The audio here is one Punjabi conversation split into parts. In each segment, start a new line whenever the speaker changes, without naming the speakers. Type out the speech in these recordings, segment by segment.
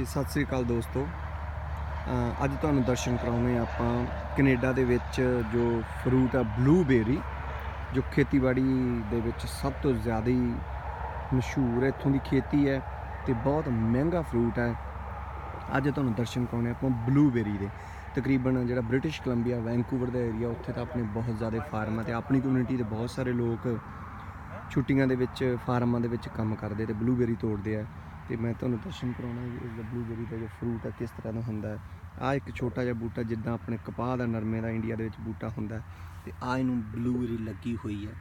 ਜੀ ਸਤਿ ਸ੍ਰੀ ਅਕਾਲ ਦੋਸਤੋ। ਅੱਜ ਤੁਹਾਨੂੰ ਦਰਸ਼ਨ ਕਰਾਉਣੇ ਆ ਆਪਾਂ ਕੈਨੇਡਾ ਦੇ ਵਿੱਚ ਜੋ ਫਰੂਟ ਆ ਬਲੂਬੇਰੀ, ਜੋ ਖੇਤੀਬਾੜੀ ਦੇ ਵਿੱਚ ਸਭ ਤੋਂ ਜ਼ਿਆਦਾ ਮਸ਼ਹੂਰ ਹੈ। ਇੱਥੋਂ ਦੀ ਖੇਤੀ ਹੈ ਤੇ ਬਹੁਤ ਮਹਿੰਗਾ ਫਰੂਟ ਹੈ। ਅੱਜ ਤੁਹਾਨੂੰ ਦਰਸ਼ਨ ਕਰਾਉਣੇ ਆਪਾਂ ਬਲੂਬੇਰੀ ਦੇ। ਤਕਰੀਬਨ ਜਿਹੜਾ ਬ੍ਰਿਟਿਸ਼ ਕੋਲੰਬੀਆ ਵੈਂਕੂਵਰ ਦਾ ਏਰੀਆ ਉੱਥੇ ਤਾਂ ਆਪਣੇ ਬਹੁਤ ਜ਼ਿਆਦਾ ਫਾਰਮ ਹੈ ਤੇ ਆਪਣੀ ਕਮਿਊਨਿਟੀ ਦੇ ਬਹੁਤ ਸਾਰੇ ਲੋਕ ਛੁੱਟੀਆਂ ਦੇ ਵਿੱਚ, ਫਾਰਮਾਂ ਦੇ ਵਿੱਚ ਕੰਮ ਕਰਦੇ ਤੇ ਬਲੂਬੇਰੀ ਤੋੜਦੇ ਆ। ਤੇ ਮੈਂ ਤੁਹਾਨੂੰ ਦਰਸ਼ਨ ਕਰਾਉਣਾ ਵੀ ਇਸ ਦਾ ਬਲੂਬੇਰੀ ਦਾ ਜੋ ਫਰੂਟ ਹੈ ਕਿਸ ਤਰ੍ਹਾਂ ਦਾ ਹੁੰਦਾ ਹੈ। ਆ ਇੱਕ ਛੋਟਾ ਜਿਹਾ ਬੂਟਾ ਜਿੱਦਾਂ ਆਪਣੇ ਕਪਾਹ ਦਾ ਨਰਮੇ ਦਾ ਇੰਡੀਆ ਦੇ ਵਿੱਚ ਬੂਟਾ ਹੁੰਦਾ ਹੈ, ਤੇ ਆ ਇਹਨੂੰ ਬਲੂਬੇਰੀ ਲੱਗੀ ਹੋਈ ਹੈ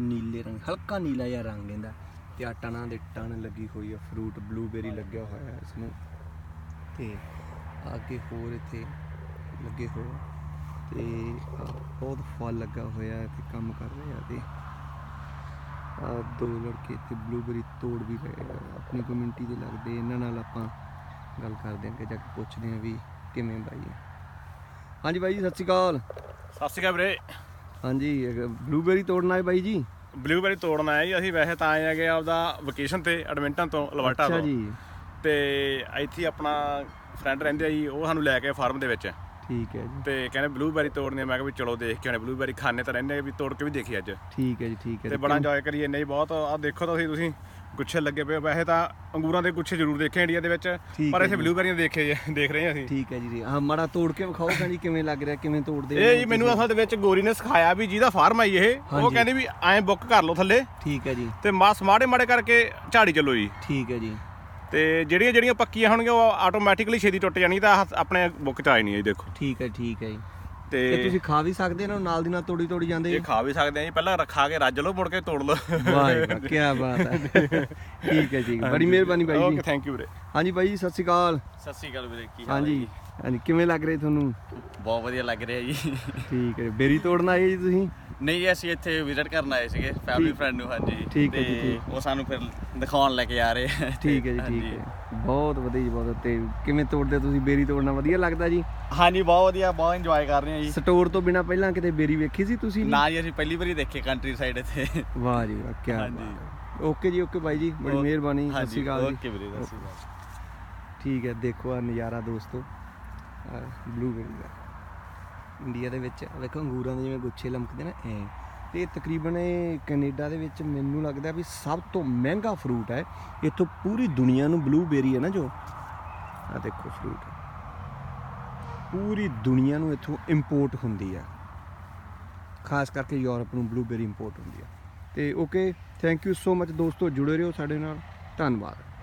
ਨੀਲੇ ਰੰਗ ਹਲਕਾ ਨੀਲਾ ਜਿਹਾ ਰੰਗ ਇਹਦਾ ਤੇ ਆ ਟਣਾ ਦੇ ਟਣ ਲੱਗੀ ਹੋਈ ਹੈ ਫਰੂਟ ਬਲੂਬੇਰੀ ਲੱਗਿਆ ਹੋਇਆ ਹੈ ਇਸ ਨੂੰ ਤੇ ਅੱਗੇ ਹੋਰ ਇੱਥੇ ਲੱਗੇ ਹੋਏ ਆ ਤੇ ਬਹੁਤ ਫਲ ਲੱਗਾ ਹੋਇਆ ਤੇ ਕੰਮ ਕਰ ਰਹੇ ਆ ਤੇ ਦੋ ਲੜਕੇ ਇੱਥੇ ਬਲੂਬੇਰੀ ਤੋੜ ਵੀ ਰਹੇ ਆ ਆਪਣੀ ਕਮਿਊਨਿਟੀ ਦੇ ਲੱਗਦੇ ਇਹਨਾਂ ਨਾਲ ਆਪਾਂ ਗੱਲ ਕਰਦੇ ਹਾਂ ਕਿ ਜਾ ਕੇ ਪੁੱਛਦੇ ਹਾਂ ਵੀ ਕਿਵੇਂ ਬਾਈ ਹੈ। ਹਾਂਜੀ ਬਾਈ ਜੀ ਸਤਿ ਸ਼੍ਰੀ ਅਕਾਲ।
ਸਤਿ ਸ਼੍ਰੀ ਅਕਾਲ ਵੀਰੇ।
ਹਾਂਜੀ ਬਲੂਬੇਰੀ ਤੋੜਨਾ ਹੈ ਬਾਈ ਜੀ?
ਬਲੂਬੈਰੀ ਤੋੜਨ ਆਏ ਜੀ ਅਸੀਂ ਵੈਸੇ ਤਾਂ ਆਏ ਹੈਗੇ ਆਪਦਾ ਵਕੇਸ਼ਨ ਤੇ ਐਡਮਿੰਟਨ ਤੋਂ ਅਲਬਰਟਾ
ਅੱਛਾ
ਤੋਂ।
ਜੀ।
ਤੇ ਇੱਥੇ ਹੀ ਆਪਣਾ ਫਰੈਂਡ ਰਹਿੰਦੇ ਆ ਜੀ ਉਹ ਸਾਨੂੰ ਲੈ ਕੇ ਫਾਰਮ ਦੇ ਵਿੱਚ।
ਠੀਕ ਹੈ ਜੀ।
ਤੇ ਕਹਿੰਦੇ ਬਲੂਬੈਰੀ ਤੋੜਨੀ ਆ। ਮੈਂ ਕਿਹਾ ਵੀ ਚਲੋ ਦੇਖ ਕੇ ਆਣੇ ਬਲੂਬੈਰੀ ਖਾਣੇ ਤਾਂ ਰਹਿੰਦੇ ਆ ਵੀ ਤੋੜ ਕੇ ਵੀ ਦੇਖੀ ਅੱਜ।
ਠੀਕ ਹੈ ਜੀ ਠੀਕ ਹੈ
ਤੇ
ਜੀ।
ਬੜਾ ਇੰਜੋਏ ਕਰੀਏ। ਨਹੀਂ ਬਹੁਤ ਆ ਦੇਖੋ ਤੁਸੀਂ ਤੁਸੀਂ ਗੁੱਛੇ ਲੱਗੇ ਪਏ ਆ। ਵੈਸੇ ਤਾਂ ਅੰਗੂਰਾਂ ਦੇ ਗੁੱਛੇ ਜ਼ਰੂਰ ਦੇਖੇ ਇੰਡੀਆ ਦੇ ਵਿੱਚ
ਠੀਕ
ਪਰ
ਹੈ
ਇੱਥੇ
ਜੀ।
ਬਲੂਬੈਰੀਆਂ ਦੇਖੇ ਜੀ- ਦੇਖ ਰਹੇ ਹਾਂ ਅਸੀਂ।
ਠੀਕ ਹੈ ਜੀ ਹਾਂ ਮਾੜਾ ਤੋੜ ਕੇ ਵਿਖਾਓ ਤਾਂ ਜੀ ਕਿਵੇਂ ਲੱਗ ਰਿਹਾ ਕਿਵੇਂ ਤੋੜਦੇ
ਇਹ ਜੀ ਮੈਨੂੰ ਅਸਲ ਦੇ ਵਿੱਚ ਗੋਰੀ ਨੇ ਸਿਖਾਇਆ ਵੀ ਜਿਹਦਾ ਫਾਰਮ ਆਈ ਇਹ ਉਹ
ਹਾਂਜੀ।
ਕਹਿੰਦੀ ਵੀ ਐਂ ਬੁੱਕ ਕਰ ਲਓ ਥੱਲੇ।
ਠੀਕ ਹੈ ਜੀ।
ਤੇ ਮਾਸ ਮਾੜੇ ਮਾੜੇ ਕਰਕੇ ਝਾੜੀ ਚੱਲੋ ਜੀ।
ਠੀਕ ਹੈ ਜੀ।
ਤੇ ਜਿਹੜੀਆਂ ਜਿਹੜੀਆਂ ਪੱਕੀਆਂ ਹੋਣਗੀਆਂ ਉਹ ਆਟੋਮੈਟਿਕਲੀ ਛੇਤੀ ਟੁੱਟ ਜਾਣੀ ਤਾਂ ਆਹ ਆਪਣੇ ਬੁੱਕ ਚ ਆਈ ਨਹੀਂ ਹੈ ਜੀ ਦੇਖੋ।
ਠੀਕ ਹੈ ਠੀਕ ਹੈ ਜੀ। ਤੇ
ਤੇ
ਤੁਸੀਂ ਖਾ ਵੀ ਸਕਦੇ ਇਹਨਾਂ ਨੂੰ ਨਾਲ ਦੀ ਨਾਲ ਤੋੜੀ ਤੋੜੀ ਜਾਂਦੇ
ਇਹ ਖਾ ਵੀ ਸਕਦੇ ਆ ਜੀ ਪਹਿਲਾਂ ਰੱਖਾ ਕੇ ਰੱਜ ਲਓ ਮੁੜ ਕੇ ਤੋੜ ਲਓ।
ਵਾਹ ਜੀ ਵਾਹ ਕੀ ਬਾਤ ਹੈ। ਠੀਕ ਹੈ ਜੀ ਬੜੀ ਮਿਹਰਬਾਨੀ ਬਾਈ
ਓਕੇ
ਜੀ
ਥੈਂਕ ਯੂ ਵੀਰੇ।
ਹਾਂਜੀ ਬਾਈ ਜੀ ਸਤਿ ਸ਼੍ਰੀ ਅਕਾਲ।
ਸਤਿ ਸ਼੍ਰੀ ਅਕਾਲ ਵੀਰੇ ਕੀ ਹਾਲ ਹੈ
ਹਾਂਜੀ? ਹਾਂਜੀ ਕਿਵੇਂ ਲੱਗ ਰਿਹਾ ਤੁਹਾਨੂੰ?
ਬਹੁਤ ਵਧੀਆ ਲੱਗ ਰਿਹਾ ਜੀ।
ਠੀਕ ਹੈ ਬੇਰੀ ਤੋੜਨ ਆਏ ਜੀ ਤੁਸੀਂ?
ਨਹੀਂ ਅਸੀਂ ਇੱਥੇ ਵਿਜ਼ਿਟ ਕਰਨ ਆਏ ਸੀਗੇ ਫੈਮਿਲੀ। ਫਰੈਂਡ ਨੂੰ ਹਾਂਜੀ
ਠੀਕ ਹੈ ਜੀ,
ਤੇ
ਠੀਕ।
ਉਹ ਸਾਨੂੰ ਫਿਰ ਦਿਖਾਉਣ ਲੈ ਕੇ ਆ ਰਹੇ ਆ।
ਠੀਕ ਹੈ ਜੀ ਠੀਕ
ਹਾਂਜੀ।
ਹੈ ਬਹੁਤ ਵਧੀਆ ਜੀ ਬਹੁਤ ਤੇ ਕਿਵੇਂ ਤੋੜਦੇ ਤੁਸੀਂ ਬੇਰੀ ਤੋੜਨਾ ਵਧੀਆ ਲੱਗਦਾ ਜੀ
ਹਾਂਜੀ ਬਹੁਤ ਵਧੀਆ ਬਹੁਤ ਇੰਜੋਏ ਕਰ ਰਹੇ ਹਾਂ ਜੀ
ਸਟੋਰ ਤੋਂ ਬਿਨਾ ਪਹਿਲਾਂ ਕਿਤੇ ਬੇਰੀ ਵੇਖੀ ਸੀ ਤੁਸੀਂ
ਨਾ ਜੀ ਅਸੀਂ ਪਹਿਲੀ ਵਾਰੀ ਦੇਖੇ ਕੰਟਰੀ ਸਾਈਡ ਇੱਥੇ
ਵਾਹ ਜੀ ਵਾਹ ਕੀ
ਹਾਂਜੀ।
ਬਾਤ ਓਕੇ ਜੀ ਓਕੇ ਬਾਈ ਜੀ ਬੜੀ। ਮਿਹਰਬਾਨੀ ਸਤਿ ਸ਼੍ਰੀ ਅਕਾਲ ਜੀ
ਓਕੇ ਵੀਰੇ ਸਤਿ ਸ਼੍ਰੀ ਅਕਾਲ
ਠੀਕ ਹੈ ਦੇਖੋ ਆ ਨਜ਼ਾਰਾ ਦੋਸਤੋ ਬਲੂਬੇਰੀ ਦਾ ਇੰਡੀਆ ਦੇ ਵਿੱਚ, ਵੇਖੋ ਅੰਗੂਰਾਂ ਦੇ ਜਿਵੇਂ ਗੁੱਛੇ ਲਮਕਦੇ ਨੇ, ਐ। ਤੇ ਤਕਰੀਬਨ ਇਹ ਕੈਨੇਡਾ ਦੇ ਵਿੱਚ ਮੈਨੂੰ ਲੱਗਦਾ ਵੀ ਸਭ ਤੋਂ ਮਹਿੰਗਾ ਫਰੂਟ ਹੈ, ਇੱਥੋਂ ਪੂਰੀ ਦੁਨੀਆ ਨੂੰ ਬਲੂਬੇਰੀ ਹੈ ਨਾ ਜੋ? ਆ ਦੇਖੋ ਫਰੂਟ ਪੂਰੀ ਦੁਨੀਆ ਨੂੰ ਇੱਥੋਂ ਇੰਪੋਰਟ ਹੁੰਦੀ ਹੈ ਖਾਸ ਕਰਕੇ ਯੂਰਪ ਨੂੰ ਬਲੂਬੇਰੀ ਇੰਪੋਰਟ ਹੁੰਦੀ ਹੈ ਤੇ okay thank you so much ਦੋਸਤੋ, ਜੁੜੇ ਰਹੋ ਸਾਡੇ ਨਾਲ। ਧੰਨਵਾਦ।